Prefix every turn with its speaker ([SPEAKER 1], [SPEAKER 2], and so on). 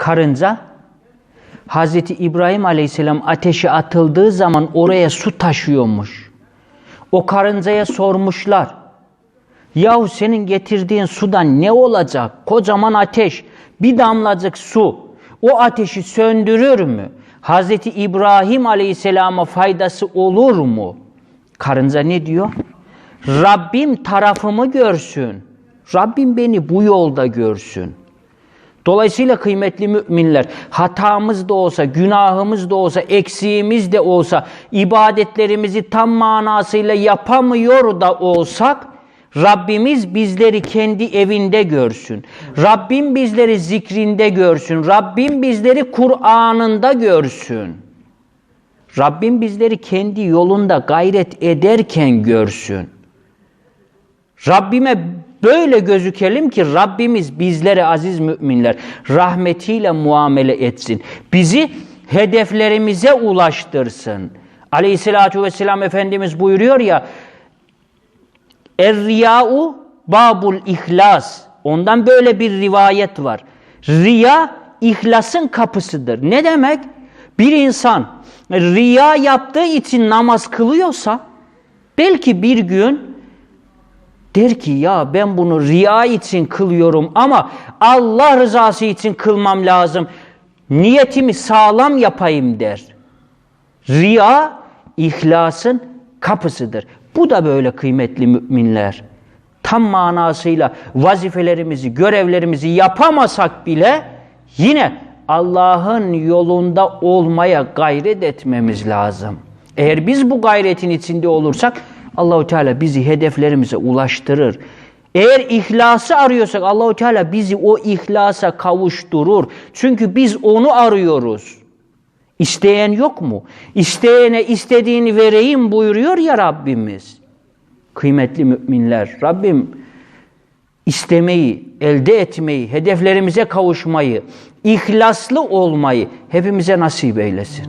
[SPEAKER 1] Karınca Hazreti İbrahim Aleyhisselam ateşe atıldığı zaman oraya su taşıyormuş. O karıncaya sormuşlar. Yahu senin getirdiğin sudan ne olacak? Kocaman ateş, bir damlacık su. O ateşi söndürür mü? Hazreti İbrahim Aleyhisselam'a faydası olur mu? Karınca ne diyor? Rabbim tarafımı görsün. Rabbim beni bu yolda görsün. Dolayısıyla kıymetli müminler hatamız da olsa, günahımız da olsa, eksiğimiz de olsa, ibadetlerimizi tam manasıyla yapamıyor da olsak Rabbimiz bizleri kendi evinde görsün. Rabbim bizleri zikrinde görsün. Rabbim bizleri Kur'an'ında görsün. Rabbim bizleri kendi yolunda gayret ederken görsün. Rabbime böyle gözükelim ki Rabbimiz bizlere aziz müminler rahmetiyle muamele etsin. Bizi hedeflerimize ulaştırsın. Aleyhissalatu vesselam Efendimiz buyuruyor ya Er-riya'u babul ihlas. Ondan böyle bir rivayet var. Riya ihlasın kapısıdır. Ne demek? Bir insan riya yaptığı için namaz kılıyorsa belki bir gün der ki ya ben bunu riya için kılıyorum ama Allah rızası için kılmam lazım. Niyetimi sağlam yapayım der. Riya ihlasın kapısıdır. Bu da böyle kıymetli müminler. Tam manasıyla vazifelerimizi, görevlerimizi yapamasak bile yine Allah'ın yolunda olmaya gayret etmemiz lazım. Eğer biz bu gayretin içinde olursak Allahu Teala bizi hedeflerimize ulaştırır. Eğer ihlası arıyorsak Allahu Teala bizi o ihlasa kavuşturur. Çünkü biz onu arıyoruz. İsteyen yok mu? İsteyene istediğini vereyim buyuruyor ya Rabbimiz. Kıymetli müminler, Rabbim istemeyi, elde etmeyi, hedeflerimize kavuşmayı, ihlaslı olmayı hepimize nasip eylesin.